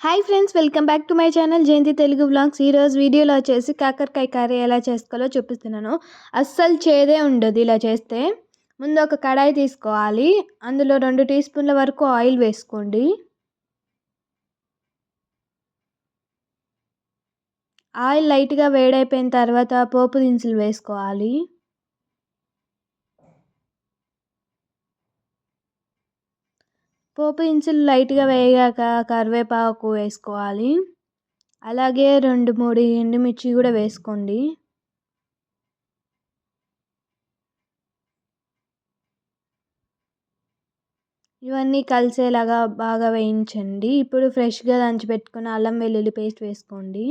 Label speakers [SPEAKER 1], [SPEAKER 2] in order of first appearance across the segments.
[SPEAKER 1] Hi friends welcome back to my channel Jayanthi Telugu blogs ఈరోజు వీడియోలో వచ్చేసి కాకరకాయ కర్రీ ఎలా చేసుకోవాలో చూపిస్తున్నాను. అస్సలు చేదే ఉండదు ఇలా చేస్తే. ముందు ఒక కడాయి తీసుకోవాలి. అందులో రెండు టీ స్పూన్ల వరకు ఆయిల్ వేసుకోండి. ఆయిల్ లైట్గా వేడైపోయిన తర్వాత పోపు దినుసులు వేసుకోవాలి. పోపు దినుసులు లైట్గా వేగాక కరివేపాకు వేసుకోవాలి. అలాగే రెండు మూడు ఎండుమిర్చి కూడా వేసుకోండి. ఇవన్నీ కలిసేలాగా బాగా వేయించండి. ఇప్పుడు ఫ్రెష్గా దంచి పెట్టుకున్న అల్లం వెల్లుల్లి పేస్ట్ వేసుకోండి.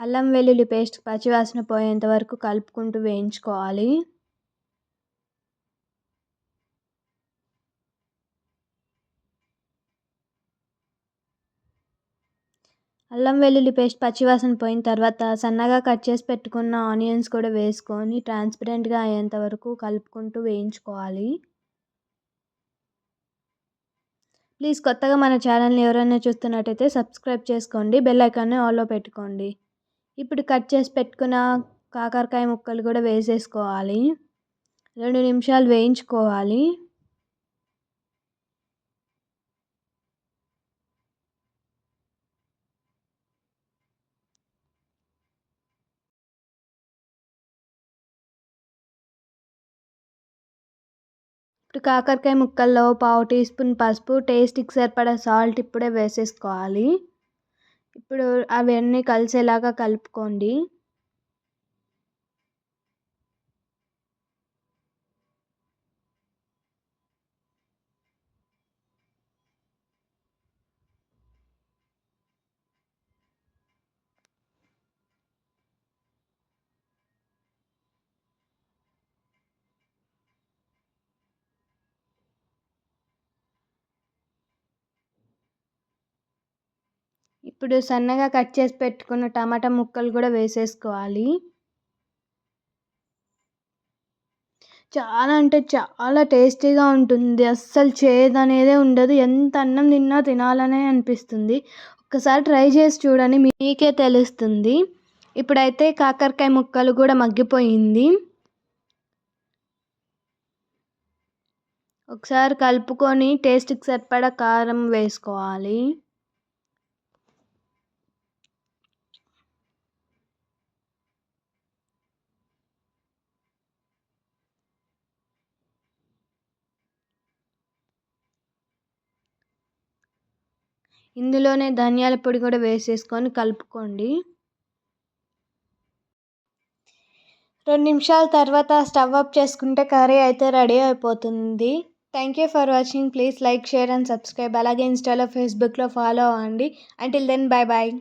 [SPEAKER 1] అల్లం వెల్లుల్లి పేస్ట్ పచ్చివాసన పోయేంత వరకు కలుపుకుంటూ వేయించుకోవాలి. అల్లం వెల్లుల్లి పేస్ట్ పచ్చివాసన పోయిన తర్వాత సన్నగా కట్ చేసి పెట్టుకున్న ఆనియన్స్ కూడా వేసుకొని ట్రాన్స్పరెంట్గా అయ్యేంత వరకు కలుపుకుంటూ వేయించుకోవాలి. ప్లీజ్ కొత్తగా మన ఛానల్ని ఎవరైనా చూస్తున్నట్టయితే సబ్స్క్రైబ్ చేసుకోండి బెల్ ఐకాన్ని ఆల్లో పెట్టుకోండి. ఇప్పుడు కట్ చేసి పెట్టుకున్న కాకరకాయ ముక్కలు కూడా వేసేసుకోవాలి. రెండు నిమిషాలు వేయించుకోవాలి. ఇప్పుడు కాకరకాయ ముక్కల్లో పావు టీ స్పూన్ పసుపు టేస్ట్కి సరిపడా సాల్ట్ ఇప్పుడే వేసేసుకోవాలి. ఇప్పుడు అవన్నీ కలిసేలాగా కలుపుకోండి. ఇప్పుడు సన్నగా కట్ చేసి పెట్టుకున్న టమాటా ముక్కలు కూడా వేసేసుకోవాలి. చాలా అంటే చాలా టేస్టీగా ఉంటుంది. అస్సలు చేదు ఉండదు. ఎంత అన్నం తిన్నా తినాలనే అనిపిస్తుంది. ఒకసారి ట్రై చేసి చూడని మీకే తెలుస్తుంది. ఇప్పుడైతే కాకరకాయ ముక్కలు కూడా మగ్గిపోయింది. ఒకసారి కలుపుకొని టేస్ట్కి సరిపడా కారం వేసుకోవాలి. ఇందులోనే ధనియాల పొడి కూడా వేసేసుకొని కలుపుకోండి. రెండు నిమిషాల తర్వాత స్టవ్ ఆఫ్ చేసుకుంటే కర్రీ అయితే రెడీ అయిపోతుంది. Thank you for watching please like share and subscribe అలాగే ఇన్స్టాలో ఫేస్బుక్లో ఫాలో అవ్వండి. Until then bye bye